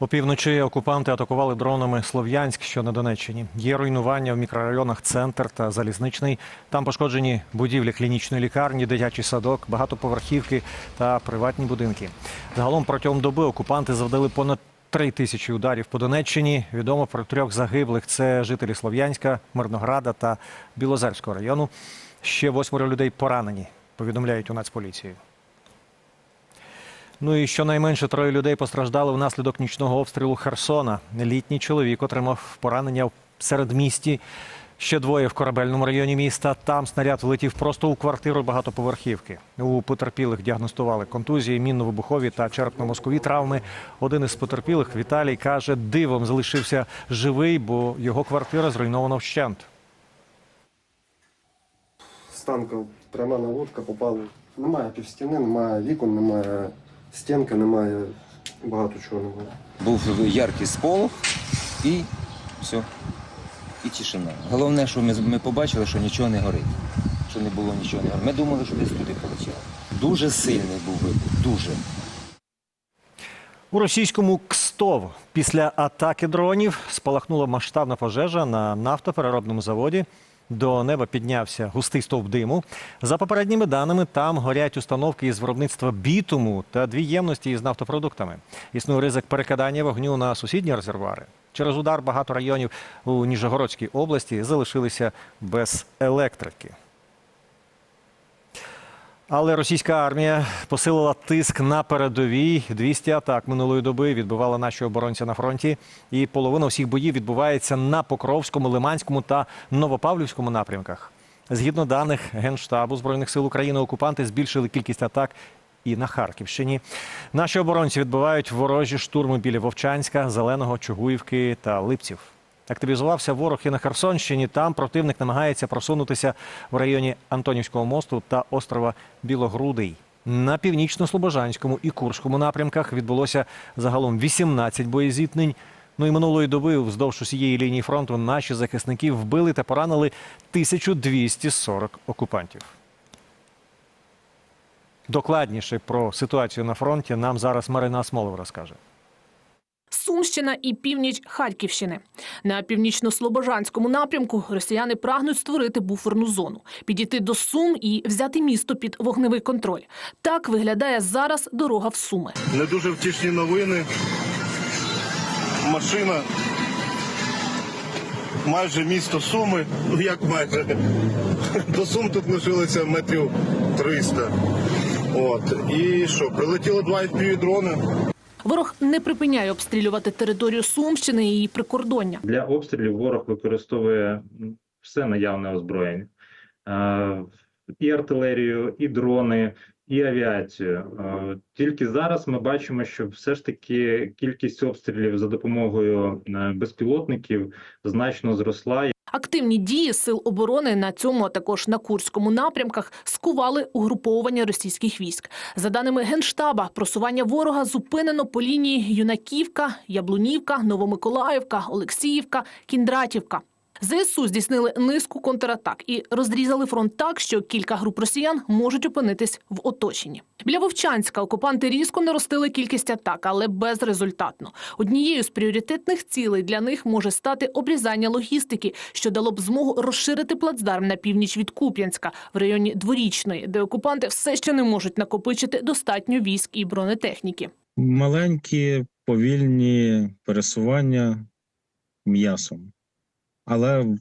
Опівночі окупанти атакували дронами Слов'янськ, що на Донеччині. Є руйнування в мікрорайонах Центр та Залізничний. Там пошкоджені будівлі клінічної лікарні, дитячий садок, багатоповерхівки та приватні будинки. Загалом протягом доби окупанти завдали понад три тисячі ударів по Донеччині. Відомо про трьох загиблих. Це жителі Слов'янська, Мирнограда та Білозерського району. Ще восьмеро людей поранені. Повідомляють у Нацполіції. Ну і щонайменше троє людей постраждали внаслідок нічного обстрілу Херсона. Літній чоловік отримав поранення в середмісті. Ще двоє в корабельному районі міста. Там снаряд влетів просто у квартиру багатоповерхівки. У потерпілих діагностували контузії, мінно-вибухові та черепно-мозкові травми. Один із потерпілих Віталій каже, дивом залишився живий, бо його квартира зруйнована вщент. з танка пряма наводка попали. Немає півстіни, немає вікон, немає стінки, немає багато чого немає. Був яркий сполох і все. І тишина. Головне, що ми, ми побачили, що нічого не горить. Що не було нічого не горить. Ми думали, що десь туди полетіло. Дуже сильний був вибух, дуже. У російському Кстов після атаки дронів спалахнула масштабна пожежа на нафтопереробному заводі. До неба піднявся густий стовп диму. За попередніми даними, там горять установки із виробництва бітуму та дві ємності із нафтопродуктами. Існує ризик перекидання вогню на сусідні резервуари. Через удар багато районів у Ніжегородській області залишилися без електрики. Але російська армія посилила тиск на передовій. 200 атак минулої доби відбивали наші оборонці на фронті. І половина всіх боїв відбувається на Покровському, Лиманському та Новопавлівському напрямках. Згідно даних Генштабу Збройних сил України, окупанти збільшили кількість атак і на Харківщині. Наші оборонці відбивають ворожі штурми біля Вовчанська, Зеленого, Чугуївки та Липців. Активізувався ворог і на Херсонщині. Там противник намагається просунутися в районі Антонівського мосту та острова Білогрудий. На північно-слобожанському і Курському напрямках відбулося загалом 18 боєзіткнень. Ну і минулої доби вздовж усієї лінії фронту наші захисники вбили та поранили 1240 окупантів. Докладніше про ситуацію на фронті нам зараз Марина Смолова розкаже. Сумщина і північ Харківщини. На північно-слобожанському напрямку росіяни прагнуть створити буферну зону, підійти до Сум і взяти місто під вогневий контроль. Так виглядає зараз дорога в Суми. Не дуже втішні новини. Машина. Майже місто Суми. Ну як майже. До Сум тут лишилося метрів 300. От. І що, прилетіло два fpv дрони. Ворог не припиняє обстрілювати територію Сумщини і її прикордоння. Для обстрілів ворог використовує все наявне озброєння: Е, і артилерію, і дрони, і авіацію. Е, Тільки зараз ми бачимо, що все ж таки кількість обстрілів за допомогою е, безпілотників значно зросла. Активні дії сил оборони на цьому, а також на Курському напрямках скували угруповування російських військ. За даними Генштаба, просування ворога зупинено по лінії Юнаківка, Яблунівка, Новомиколаївка, Олексіївка, Кіндратівка. ЗСУ здійснили низку контратак і розрізали фронт так, що кілька груп росіян можуть опинитись в оточенні. Біля Вовчанська окупанти різко наростили кількість атак, але безрезультатно. Однією з пріоритетних цілей для них може стати обрізання логістики, що дало б змогу розширити плацдарм на північ від Куп'янська в районі Дворічної, де окупанти все ще не можуть накопичити достатньо військ і бронетехніки. маленькі, повільні пересування м'ясом, але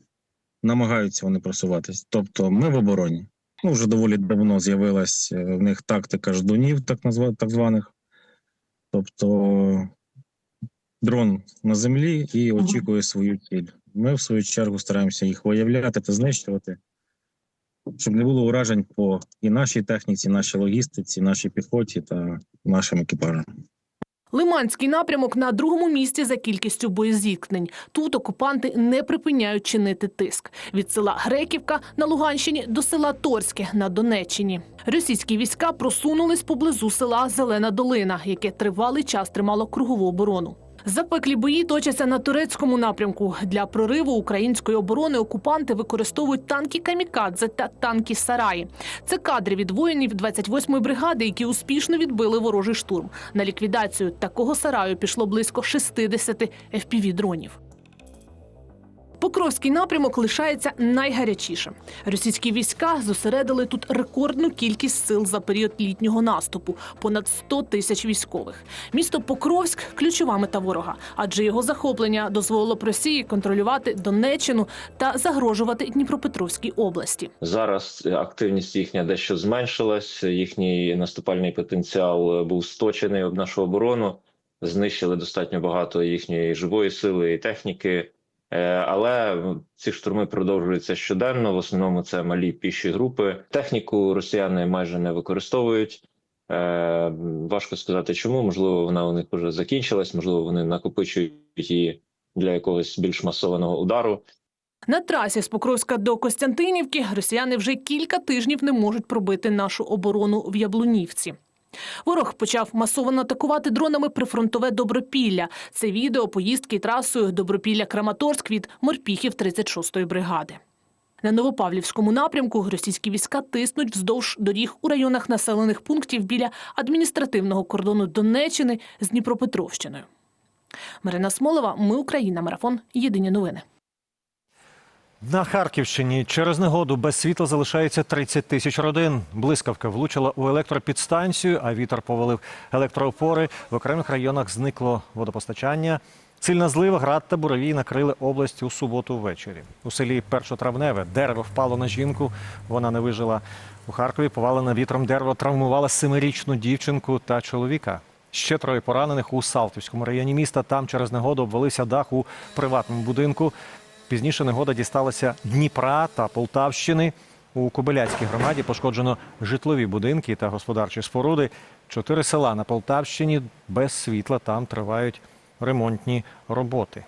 намагаються вони просуватись. Тобто ми в обороні. Ну, вже доволі давно з'явилась е, в них тактика ждунів, так назва, так званих. Тобто дрон на землі і очікує свою ціль. Ми, в свою чергу, стараємося їх виявляти та знищувати, щоб не було уражень по і нашій техніці, нашій логістиці, нашій піхоті та нашим екіпажам. Лиманський напрямок на другому місці за кількістю боєзіткнень. Тут окупанти не припиняють чинити тиск від села Греківка на Луганщині до села Торське на Донеччині. Російські війська просунулись поблизу села Зелена Долина, яке тривалий час тримало кругову оборону. Запеклі бої точаться на турецькому напрямку. Для прориву української оборони окупанти використовують танки камікадзе та танки сараї. Це кадри від воїнів 28-ї бригади, які успішно відбили ворожий штурм. На ліквідацію такого сараю пішло близько 60 fpv дронів. Покровський напрямок лишається найгарячішим. Російські війська зосередили тут рекордну кількість сил за період літнього наступу понад 100 тисяч військових. Місто Покровськ ключова мета ворога, адже його захоплення дозволило б Росії контролювати Донеччину та загрожувати Дніпропетровській області. Зараз активність їхня дещо зменшилась. Їхній наступальний потенціал е, був сточений об нашу оборону. Знищили достатньо багато їхньої живої сили і техніки. Е, Але ці штурми продовжуються щоденно. В основному це малі піші групи. Техніку росіяни майже не використовують. Е, Важко сказати, чому. Можливо, вона у них вже закінчилась, можливо, вони накопичують її для якогось більш масованого удару. На трасі з Покровська до Костянтинівки росіяни вже кілька тижнів не можуть пробити нашу оборону в Яблунівці. Ворог почав масово атакувати дронами прифронтове Добропілля. Це відео поїздки трасою Добропілля-Краматорськ від морпіхів 36-ї бригади. На Новопавлівському напрямку російські війська тиснуть вздовж доріг у районах населених пунктів біля адміністративного кордону Донеччини з Дніпропетровщиною. Марина Смолова, Ми Україна. Марафон. Єдині новини. На Харківщині через негоду без світла залишається 30 тисяч родин. Блискавка влучила у електропідстанцію, а вітер повалив електроопори. В окремих районах зникло водопостачання. Сильна злива, град та буровій накрили область у суботу ввечері. У селі Першотравневе дерево впало на жінку. Вона не вижила. У Харкові повалене вітром дерево травмувало семирічну дівчинку та чоловіка. Ще троє поранених у Салтівському районі міста. Там через негоду обвалився дах у приватному будинку. Пізніше негода дісталася Дніпра та Полтавщини. У Кобиляцькій громаді пошкоджено житлові будинки та господарчі споруди. Чотири села на Полтавщині без світла. Там тривають ремонтні роботи.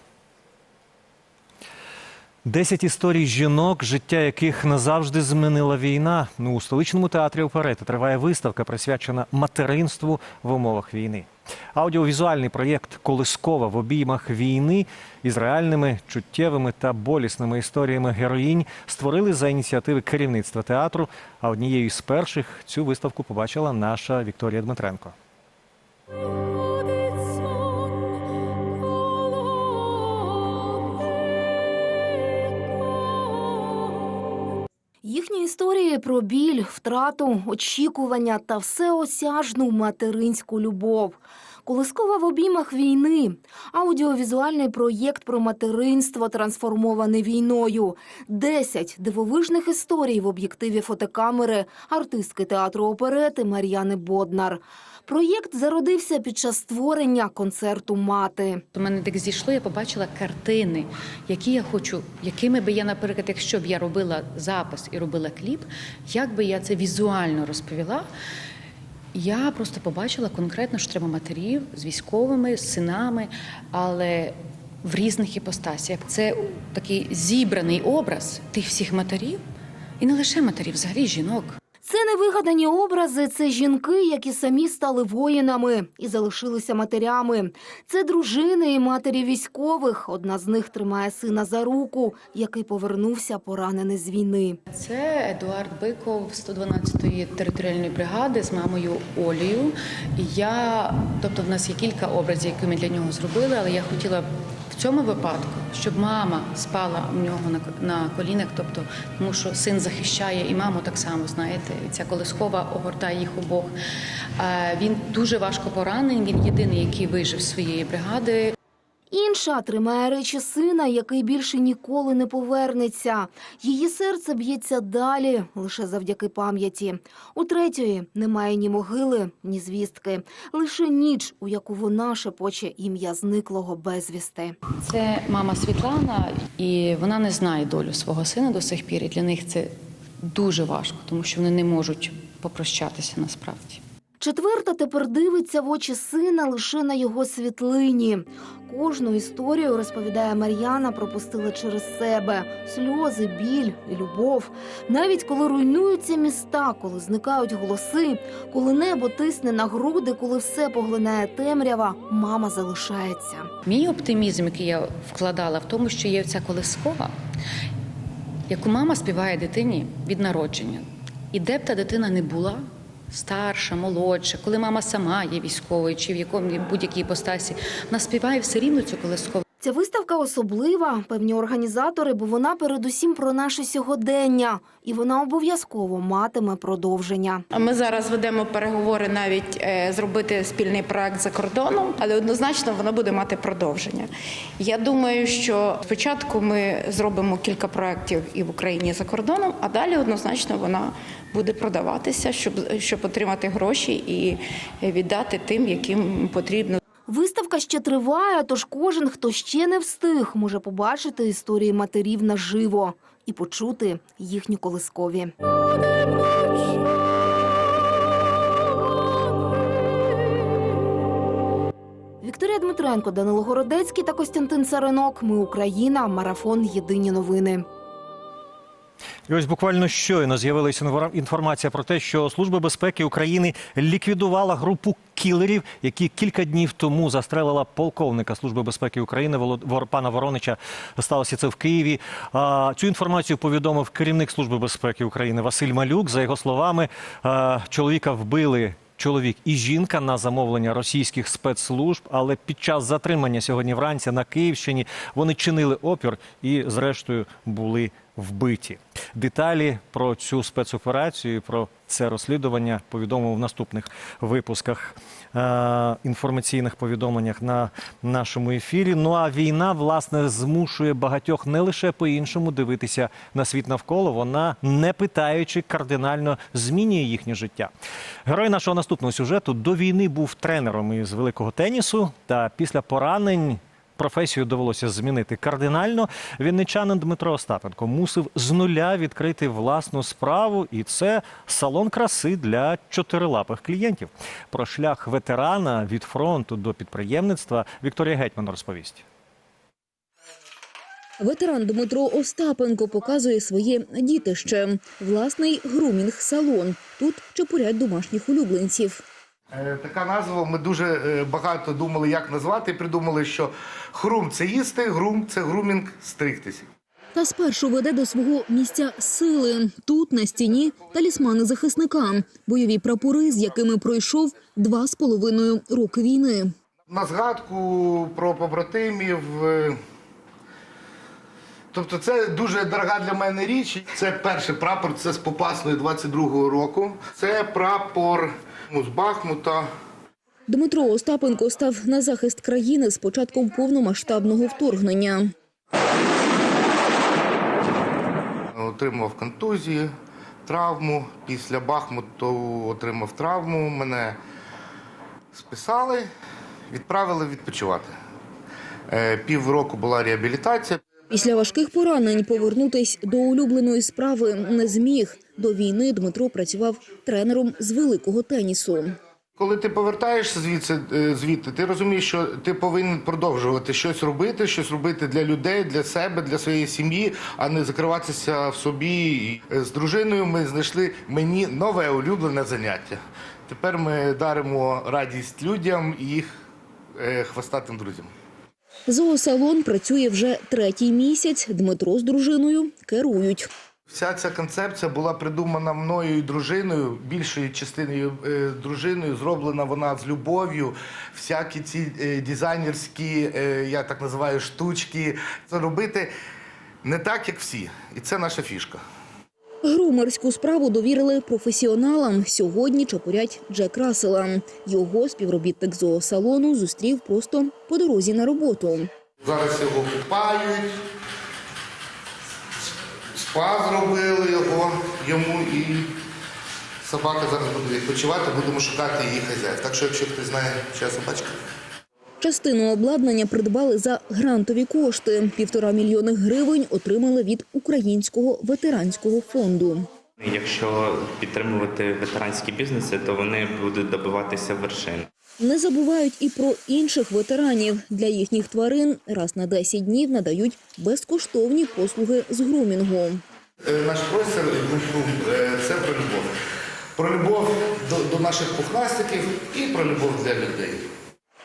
Десять історій жінок, життя яких назавжди змінила війна. Ну, у столичному театрі оперети триває виставка, присвячена материнству в умовах війни. Аудіовізуальний проєкт Колискова в обіймах війни із реальними чуттєвими та болісними історіями героїнь створили за ініціативи керівництва театру. А однією з перших цю виставку побачила наша Вікторія Дмитренко. Їхні історії про біль, втрату, очікування та всеосяжну материнську любов. Колискова в обіймах війни. Аудіовізуальний проєкт про материнство, трансформоване війною. Десять дивовижних історій в об'єктиві фотокамери артистки театру оперети Мар'яни Боднар. Проєкт зародився під час створення концерту Мати. До мене так зійшло, я побачила картини, які я хочу, якими би я, наприклад, якщо б я робила запис і робила кліп, як би я це візуально розповіла. Я просто побачила конкретно, що треба матерів з військовими, з синами, але в різних іпостасях. Це такий зібраний образ тих всіх матерів, і не лише матерів, взагалі жінок. Це не вигадані образи, це жінки, які самі стали воїнами і залишилися матерями. Це дружини і матері військових. Одна з них тримає сина за руку, який повернувся поранений з війни. Це Едуард Биков 112-ї територіальної бригади з мамою. І я, тобто, в нас є кілька образів, які ми для нього зробили, але я хотіла в цьому випадку, щоб мама спала у нього на, на колінах, тобто, тому що син захищає і маму так само, знаєте, і ця колискова огортає їх обох. Е, Він дуже важко поранений. Він єдиний, який вижив з своєї бригади. Інша тримає речі сина, який більше ніколи не повернеться. Її серце б'ється далі лише завдяки пам'яті. У третьої немає ні могили, ні звістки, лише ніч, у яку вона шепоче ім'я зниклого безвісти. Це мама Світлана, і вона не знає долю свого сина до сих пір. І для них це дуже важко, тому що вони не можуть попрощатися насправді. Четверта тепер дивиться в очі сина лише на його світлині. Кожну історію, розповідає Мар'яна, пропустила через себе сльози, біль і любов. Навіть коли руйнуються міста, коли зникають голоси, коли небо тисне на груди, коли все поглинає темрява, мама залишається. Мій оптимізм, який я вкладала в тому, що є ця колискова, яку мама співає дитині від народження. І де б та дитина не була, старша, молодша, коли мама сама є військовою чи в якому будь-якій постасі, вона співає все рівно цю колискову. Ця виставка особлива, певні організатори, бо вона передусім про наше сьогодення, і вона обов'язково матиме продовження. Ми зараз ведемо переговори навіть е, зробити спільний проект за кордоном, але однозначно воно буде мати продовження. Я думаю, що спочатку ми зробимо кілька проєктів і в Україні за кордоном, а далі однозначно вона буде продаватися, щоб, щоб отримати гроші і віддати тим, яким потрібно. Виставка ще триває, тож кожен, хто ще не встиг, може побачити історії матерів наживо і почути їхні колискові. Вікторія Дмитренко, Данило Городецький та Костянтин Царинок. Ми Україна. Марафон. Єдині новини. І ось буквально щойно з'явилася інформація про те, що Служба безпеки України ліквідувала групу кілерів, які кілька днів тому застрелила полковника Служби безпеки України пана Воронича. Сталося це в Києві. Цю інформацію повідомив керівник Служби безпеки України Василь Малюк. За його словами, чоловіка вбили. Чоловік і жінка на замовлення російських спецслужб, але під час затримання сьогодні вранці на Київщині вони чинили опір і, зрештою, були вбиті. Деталі про цю спецоперацію, про це розслідування повідомив в наступних випусках е- інформаційних повідомленнях на нашому ефірі. Ну а війна власне змушує багатьох не лише по-іншому дивитися на світ навколо. Вона не питаючи кардинально змінює їхнє життя. Герой нашого наступного сюжету до війни був тренером із великого тенісу та після поранень. Професію довелося змінити кардинально. Вінничанин Дмитро Остапенко мусив з нуля відкрити власну справу, і це салон краси для чотирилапих клієнтів. Про шлях ветерана від фронту до підприємництва Вікторія Гетьман розповість. Ветеран Дмитро Остапенко показує своє дітище. Власний грумінг-салон. Тут чепурять домашніх улюбленців. Е, Така назва. Ми дуже е, багато думали, як назвати. Придумали, що хрум це їсти, грум це грумінг стригтися. Та спершу веде до свого місця сили. Тут на стіні талісмани захисника, бойові прапори, з якими пройшов два з половиною роки війни. На згадку про побратимів. е, Тобто це дуже дорога для мене річ. Це перший прапор, це з Попасної 22-го року. Це прапор з Бахмута. Дмитро Остапенко став на захист країни з початком повномасштабного вторгнення. Отримав контузію, травму. Після Бахмуту отримав травму. Мене списали, відправили відпочивати. Е, Півроку була реабілітація. Після важких поранень повернутись до улюбленої справи не зміг. До війни Дмитро працював тренером з великого тенісу. Коли ти повертаєшся звідси е, звідти, ти розумієш, що ти повинен продовжувати щось робити, щось робити для людей, для себе, для своєї сім'ї, а не закриватися в собі. Е, З дружиною ми знайшли мені нове улюблене заняття. Тепер ми даримо радість людям і їх е, хвостатим друзям. Зоосалон працює вже третій місяць. Дмитро з дружиною керують. Вся ця концепція була придумана мною і дружиною, більшою частиною е, дружиною. Зроблена вона з любов'ю. Всякі ці е, дизайнерські, е, я так називаю, штучки. Це робити не так, як всі. І це наша фішка. Грумерську справу довірили професіоналам. Сьогодні чепурять Джек Рассела. Його співробітник зоосалону зустрів просто по дорозі на роботу. Зараз його купають. Спа зробили його йому і собака зараз буде відпочивати, будемо шукати її хазяїв. Так що, якщо хтось знає, чия собачка. Частину обладнання придбали за грантові кошти. Півтора мільйони гривень отримали від Українського ветеранського фонду. Якщо підтримувати ветеранські бізнеси, то вони будуть добиватися вершин. Не забувають і про інших ветеранів. Для їхніх тварин раз на 10 днів надають безкоштовні послуги з грумінгу. Е, Наш простір е, це про любов. Про любов до, до наших пухнастиків і про любов для людей.